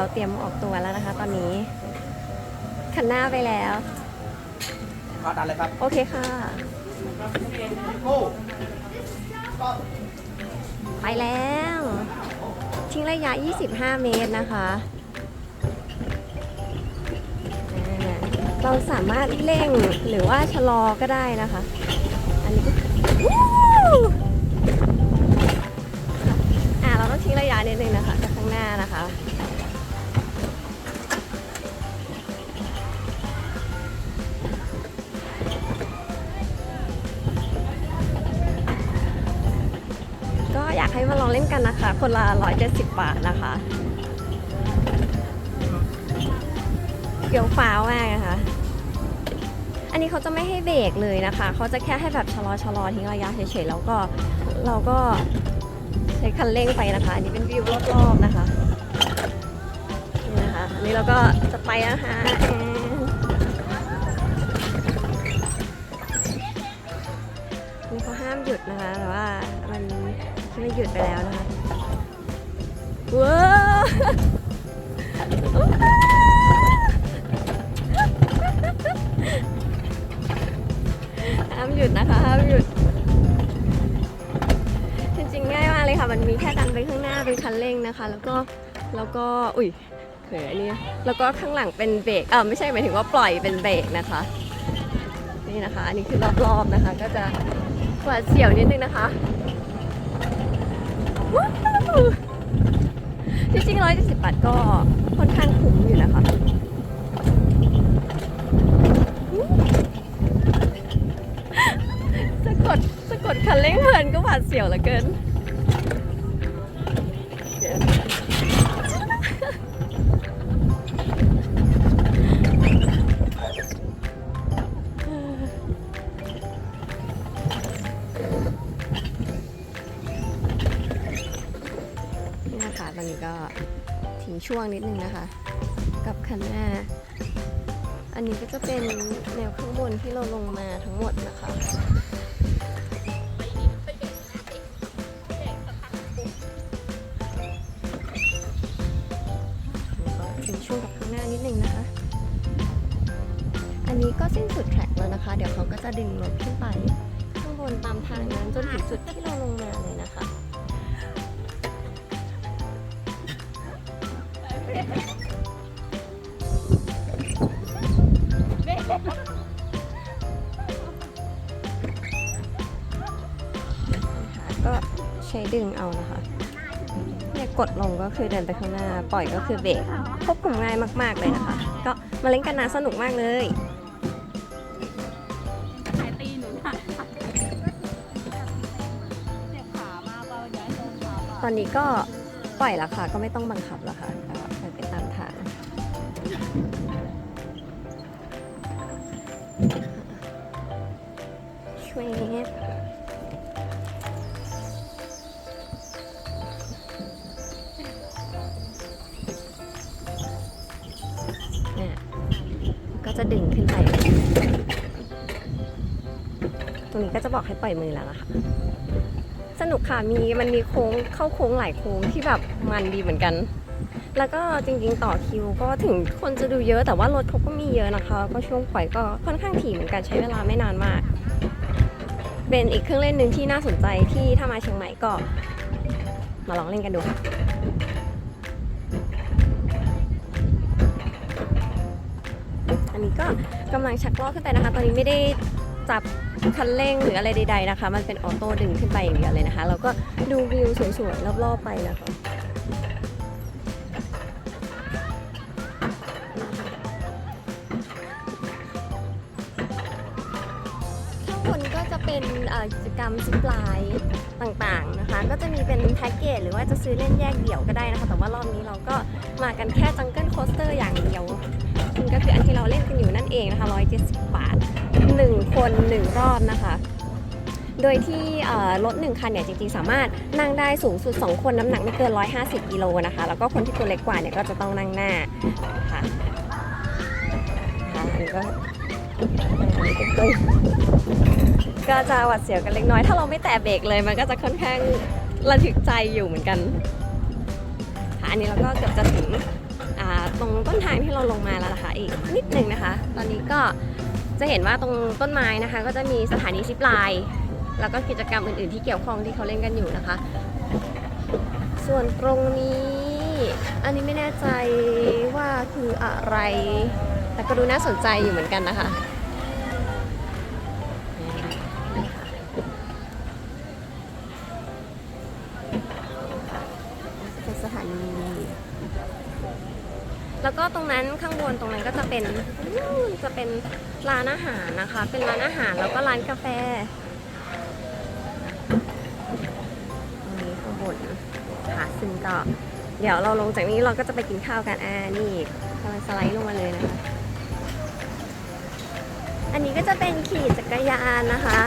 เราเตรียมออกตัวแล้วนะคะ ตอนนี้คันหน้าไปแล้วขอดันเลยครับโอเคค่ะโก้ไปแล้ว ทิ้งระยะ 25 เมตรนะคะอ่าเราสามารถเร่งหรือว่าชะลอก็ได้นะคะ อันนี้ก็วู้อ่าเราต้องทิ้งระยะนิดนึงนะคะจากข้างหน้านะคะากให้มาลองเล่นกันนะคะ คนละ170 บาทนะคะเกี่ยวฟ้าวมากนะคะ อันนี้เขาจะไม่ให้เบรกเลยนะคะ เขาจะแค่ให้แบบชะลอชะลอทิ้งระยะเฉยๆ แล้วก็เราก็ใช้คันเร่งไปนะคะ อันนี้เป็นวิวรอบๆนะคะนี่นะคะอันนี้เราก็จะไปนะคะนี่เขาห้ามหยุดนะคะแต่ว่า ไม่หยุดไปแล้วนะคะว้าวห้ามหยุดนะคะห้ามหยุด จริงๆง่ายมากเลยค่ะ มันมีแค่ดันไปข้างหน้าเป็นคันเร่งนะคะ แล้วก็แล้วก็อุ้ยเขินอันนี้แล้วก็ข้างหลังเป็นเบรกเออไม่ใช่หมายถึงว่าปล่อยเป็นเบรกนะคะ นี่นะคะ อันนี้คือรอบๆนะคะ ก็จะหวาดเสียวนิดนึงนะคะ ว้าวจริงๆ170บบาทก็ค่อนข้างคุ้มอยู่นะคะสะกดสะกดคันเร่งเพลินก็หวาดเสียวเหลือเกิน งช่วงนิดนึงนะคะ กับคันหน้า อันนี้ก็จะเป็นแนวข้างบนที่เราลงมาทั้งหมดนะคะแล้วก็ทิ้งช่วงกับข้างหน้านิดนึงนะคะ อันนี้ก็สิ้นสุดแทร็กแล้วนะคะ เดี๋ยวเขาก็จะดึงรถขึ้นไปข้างบนตามทางนั้นจนถึงจุดที่เราลงมาเลย ก็ใช้ดึงเอานะคะ เนี่ยกดลงก็คือเดินไปข้างหน้า ปล่อยก็คือเบรกควบคุมง่ายมาก ๆ เลยนะคะ ก็มาเล่นกันนะสนุกมากเลยหายตีหนูค่ะเจ็บขามากว่าย้ายตรงขาตอนนี้ก็ปล่อยแล้วค่ะ ก็ไม่ต้องบังคับแล้วค่ะ เนี่ยก็จะดึงขึ้นไป ตรงนี้ก็จะบอกให้ปล่อยมือแล้วล่ะคะสนุกค่ะมีมันมีโค้งเข้าโค้งหลายโค้งที่แบบมันดีเหมือนกัน แล้วก็จริงๆต่อคิวก็ถึงคนจะดูเยอะแต่ว่ารถเขาก็มีเยอะนะคะ ก็ช่วงปล่อยก็ค่อนข้างถี่เหมือนกันใช้เวลาไม่นานมาก เป็นอีกเครื่องเล่นหนึ่งที่น่าสนใจที่ถ้ามาเชียงใหม่ก็มาลองเล่นกันดูค่ะอันนี้ก็กำลังชักล้อขึ้นไปนะคะ ตอนนี้ไม่ได้จับคันเร่งหรืออะไรใดๆนะคะ มันเป็นออโต้ดึงขึ้นไปอย่างเดียวเลยนะคะแล้วก็ดูวิวสวยๆรอบๆไปนะคะ เป็นกิจกรรมซิปไลน์ต่างๆนะคะ ก็จะมีเป็นแพ็กเกจหรือว่าจะซื้อเล่นแยกเดี่ยวก็ได้นะคะ แต่ว่ารอบนี้เราก็มากันแค่จังเกิลโคสเตอร์อย่างเดียวซึ่งก็คืออันที่เราเล่นกันอยู่นั่นเองนะคะ 170 บาท 1 คน 1 รอบนะคะ โดยที่รถ1คันเนี่ยจริงๆ สามารถนั่งได้สูงสุด 2 คนน้ำหนักไม่เกิน 150กิโลนะคะ แล้วก็คนที่ตัวเล็กกว่าเนี่ยก็จะต้องนั่งหน้าค่ะค่ะอันนี้ก็ ก็จะหวัดเสียวกันเล็กน้อย ถ้าเราไม่แตะเบรกเลยมันก็จะค่อนข้างระทึกใจอยู่เหมือนกันค่ะอันนี้เราก็เกือบจะถึงตรงต้นทางที่เราลงมาแล้วนะคะอีกนิดนึงนะคะ ตอนนี้ก็จะเห็นว่าตรงต้นไม้นะคะ ก็จะมีสถานีซิปไลน์แล้วก็กิจกรรมอื่นๆที่เกี่ยวข้องที่เขาเล่นกันอยู่นะคะ ส่วนตรงนี้ อันนี้ไม่แน่ใจว่าคืออะไร แต่ก็ดูน่าสนใจอยู่เหมือนกันนะคะนี่ค่ะเป็นสถานีแล้วก็ตรงนั้นข้างบนตรงนั้นก็จะเป็นนู่นจะเป็นร้านอาหารนะคะ เป็นร้านอาหารแล้วก็ร้านกาแฟตรงนี้ข้างบนค่ะซึ่งก็เดี๋ยวเราลงจากนี้เราก็จะไปกินข้าวกันอ่านี่กำลังสไลด์ลงมาเลยนะคะ อันนี้ก็จะเป็นขี่จักรยานนะคะ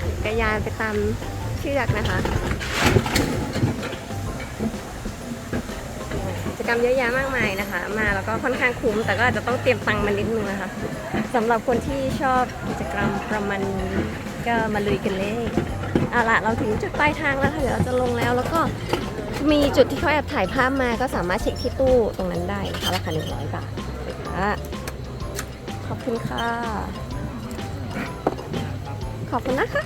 ขี่จักรยานไปตามเชือกนะคะกิจกรรมเยอะแยะมากมายนะคะ มาแล้วก็ค่อนข้างคุ้ม แต่ก็อาจจะต้องเตรียมตังค์มานิดนึงนะคะสำหรับคนที่ชอบกิจกรรมประมาณก็มาลุยกันเลยเอาละเราถึงจุดปลายทางแล้วค่ะเดี๋ยวเราจะลงแล้วแล้วก็มีจุดที่เขาแอบถ่ายภาพมาก็สามารถเช็คที่ตู้ตรงนั้นได้นะคะราคา100 บาทค่ะ อบคุณค่ะ ขอบคุณนะคะ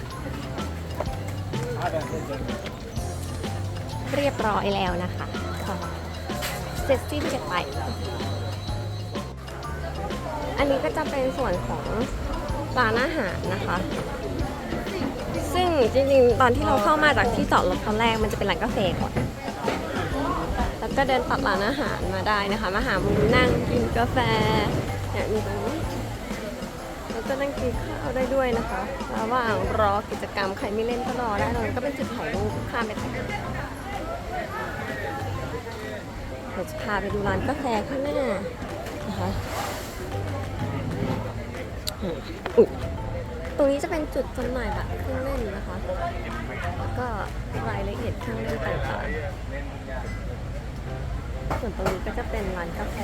เรียบร้อยแล้วนะคะเสร็จสิ้นกันไป อันนี้ก็จะเป็นส่วนของร้านอาหารนะคะ ซึ่งจริงๆ ตอนที่เราเข้ามาจากที่จอดรถตอนแรกมันจะเป็นร้านกาแฟก่อน แล้วก็เดินตัดร้านอาหารมาได้นะคะ มาหามุมนั่งกินกาแฟ เนี่ยมีตรงนี้แล้วก็นั่งกินข้าวได้ด้วยนะคะระหว่างรอกิจกรรมใครไม่เล่นก็รอได้ตรงนี้ก็เป็นจุดถ่ายรูปข้ามไปถ่ายรูปเดี๋ยวจะพาไปดูร้านกาแฟข้างหน้านะคะอืมอุ๊ยตรงนี้จะเป็นจุดจำหน่ายบัตรเครื่องเล่นนะคะ แล้วก็รายละเอียดเครื่องเล่นต่างๆ ส่วนตรงนี้ก็จะเป็นร้านกาแฟ